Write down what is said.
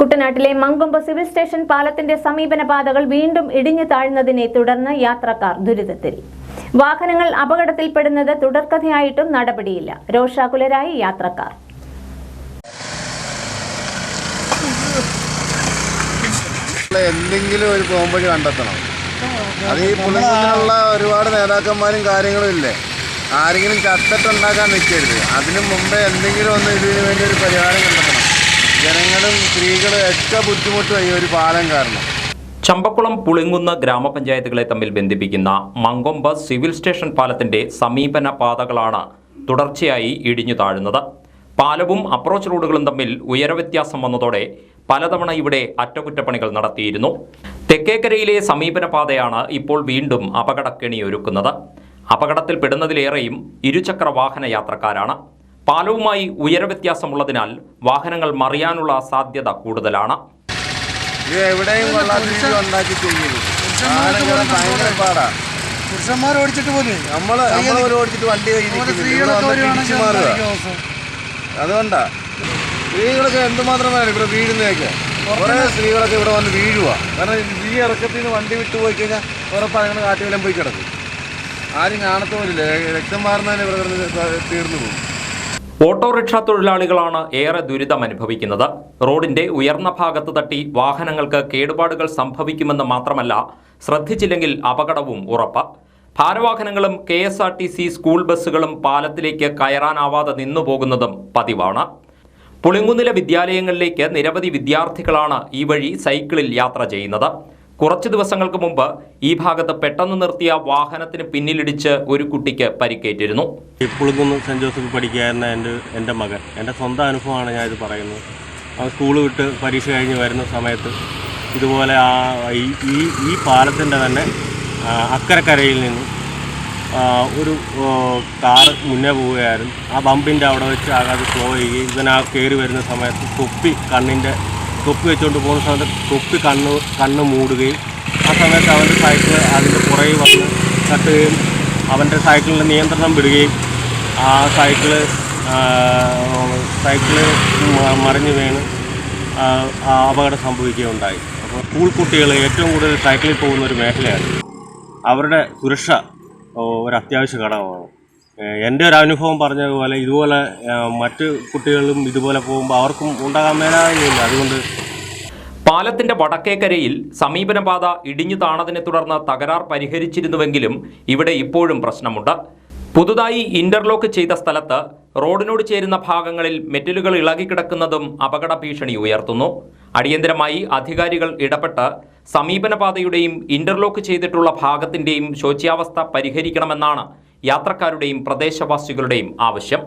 കുട്ടനാട്ടിലെ Mankombu civil station പാലത്തിന്റെ സമീപന പാതകൾ വീണ്ടും ഇടിഞ്ഞു താഴ്ന്നതിനെ തുടർന്ന് യാത്രക്കാർ ദുരിതത്തിൽ. വാഹനങ്ങൾ അപകടത്തിൽപ്പെടുന്നത് തുടർക്കഥയായിട്ടും നടപടിയില്ല. രോഷാകുലരായി യാത്രക്കാർ. എന്തെങ്കിലും ഒരു പോംവഴി കണ്ടെത്തണം. അത് ഈ പുള്ളിങ്ങനെയുള്ള ഒരുപാട് നേതാക്കന്മാരും കാര്യങ്ങളും ഇല്ലേ? ആരെങ്കിലും ചത്തിട്ടുണ്ടാക്കാൻ നിൽക്കരുത് അതിനു മുമ്പേ എന്തെങ്കിലും ഒന്ന് ഇതിനു വേണ്ടി ഒരു പരിഹാരം കണ്ടെത്തണം. ജനങ്ങളും സ്ത്രീകളും ഒക്കെ ബുദ്ധിമുട്ടായി ഒരു പാലം കാരണം. ചമ്പക്കുളം പുളിങ്ങുന്ന ഗ്രാമപഞ്ചായത്തുകളെ തമ്മിൽ ബന്ധിപ്പിക്കുന്ന മങ്കൊമ്പ സിവിൽ സ്റ്റേഷൻ പാലത്തിന്റെ സമീപന പാതകളാണ് തുടർച്ചയായി ഇടിഞ്ഞു താഴുന്നത്. പാലവും അപ്രോച്ച് റോഡുകളും തമ്മിൽ ഉയരവ്യത്യാസം വന്നതോടെ പലതവണ ഇവിടെ അറ്റകുറ്റപ്പണികൾ നടത്തിയിരുന്നു. തെക്കേക്കരയിലെ സമീപന പാതയാണ് ഇപ്പോൾ വീണ്ടും അപകടക്കെണിയൊരുക്കുന്നത്. അപകടത്തിൽപ്പെടുന്നതിലേറെയും ഇരുചക്ര വാഹന യാത്രക്കാരാണ്. പാലവുമായി ഉയരവ്യത്യാസമുള്ളതിനാൽ വാഹനങ്ങൾ മറിയാനുള്ള സാധ്യത കൂടുതലാണ്. ഇത് എവിടെയും പുരുഷന്മാർ ഓടിച്ചിട്ട് പോലും നമ്മൾ ഓടിച്ചിട്ട് വണ്ടി അതുകൊണ്ടാ. സ്ത്രീകളൊക്കെ ഇവിടെ വീഴുന്നതൊക്കെ. കുറേ സ്ത്രീകളൊക്കെ ഇവിടെ വന്ന് വീഴുക കാരണം ഈ ഇറക്കത്തിൽ നിന്ന് വണ്ടി വിട്ടു പോയി കഴിഞ്ഞാൽ ഉറപ്പ് അങ്ങനെ കാട്ടുവെല്ലാം പോയി കിടക്കും. ആരും കാണത്ത പോലില്ല രക്തം മാറുന്നതിന് ഇവിടെ തീർന്നു പോകും. ഓട്ടോറിക്ഷ തൊഴിലാളികളാണ് ഏറെ ദുരിതം അനുഭവിക്കുന്നത്. റോഡിന്റെ ഉയർന്ന ഭാഗത്ത് തട്ടി വാഹനങ്ങൾക്ക് കേടുപാടുകൾ സംഭവിക്കുമെന്ന് മാത്രമല്ല ശ്രദ്ധിച്ചില്ലെങ്കിൽ അപകടവും ഉറപ്പ്. ഭാരവാഹനങ്ങളും K S R T C school ബസ്സുകളും പാലത്തിലേക്ക് കയറാനാവാതെ നിന്നുപോകുന്നതും പതിവാണ്. പുളിങ്കുന്നിലെ വിദ്യാലയങ്ങളിലേക്ക് നിരവധി വിദ്യാർത്ഥികളാണ് ഈ വഴി സൈക്കിളിൽ യാത്ര ചെയ്യുന്നത്. കുറച്ചു ദിവസങ്ങൾക്ക് മുമ്പ് ഈ ഭാഗത്ത് പെട്ടെന്ന് നിർത്തിയ വാഹനത്തിന് പിന്നിലിടിച്ച് ഒരു കുട്ടിക്ക് പരിക്കേറ്റിരുന്നു. പുളുങ്കുന്ന് സെന്റ് ജോസഫ് പഠിക്കുകയായിരുന്ന എന്റെ എന്റെ മകൻ. എന്റെ സ്വന്തം അനുഭവമാണ് ഞാനിത് പറയുന്നത്. ആ സ്കൂൾ വിട്ട് പരീക്ഷ കഴിഞ്ഞ് വരുന്ന സമയത്ത് ഇതുപോലെ ആ ഈ ഈ പാലത്തിന്റെ തന്നെ അക്കരക്കരയിൽ നിന്ന് ഒരു കാർ മുന്നേ പോവുകയായിരുന്നു. ആ ബമ്പിന്റെ അവിടെ വെച്ച് ആകാതെ സ്ലോ ചെയ്യുകയും ആ കയറി വരുന്ന സമയത്ത് തൊപ്പി കണ്ണിന്റെ തൊപ്പി വെച്ചുകൊണ്ട് പോകുന്ന സമയത്ത് തൊപ്പി കണ്ണ് കണ്ണ് മൂടുകയും ആ സമയത്ത് അവന്റെ സൈക്കിൾ അതിന്റെ പുറകെ വന്ന് തട്ടുകയും അവന്റെ സൈക്കിളിന്റെ നിയന്ത്രണം വിടുകയും ആ സൈക്കിൾ സൈക്കിൾ മറിഞ്ഞു വീണ് അപകടം സംഭവിക്കുകയുണ്ടായി. അപ്പോൾ സ്കൂൾ കുട്ടികൾ ഏറ്റവും കൂടുതൽ സൈക്കിളിൽ പോകുന്ന ഒരു മേഖലയാണ്. അവരുടെ സുരക്ഷ ഒരു അത്യാവശ്യ ഘടകമാണ്. എന്റെ ഒരു അനുഭവം പറഞ്ഞതുപോലെ ഇതുപോലെ മറ്റ് കുട്ടികളും ഇതുപോലെ പോകുമ്പോൾ അവർക്കും ഉണ്ടാകാൻ മേലായില്ല അതുകൊണ്ട് പാലത്തിന്റെ വടക്കേക്കരയിൽ സമീപനപാത ഇടിഞ്ഞു താണതിനെ തുടർന്ന് തകരാർ പരിഹരിച്ചിരുന്നുവെങ്കിലും ഇവിടെ ഇപ്പോഴും പ്രശ്നമുണ്ട്. പുതുതായി ഇന്റർലോക്ക് ചെയ്ത സ്ഥലത്ത് റോഡിനോട് ചേരുന്ന ഭാഗങ്ങളിൽ മെറ്റലുകൾ ഇളകിക്കിടക്കുന്നതും അപകട ഭീഷണി ഉയർത്തുന്നു. അടിയന്തരമായി അധികാരികൾ ഇടപെട്ട് സമീപനപാതയുടെയും ഇന്റർലോക്ക് ചെയ്തിട്ടുള്ള ഭാഗത്തിന്റെയും ശോച്യാവസ്ഥ പരിഹരിക്കണമെന്നാണ് യാത്രക്കാരുടെയും പ്രദേശവാസികളുടെയും ആവശ്യം.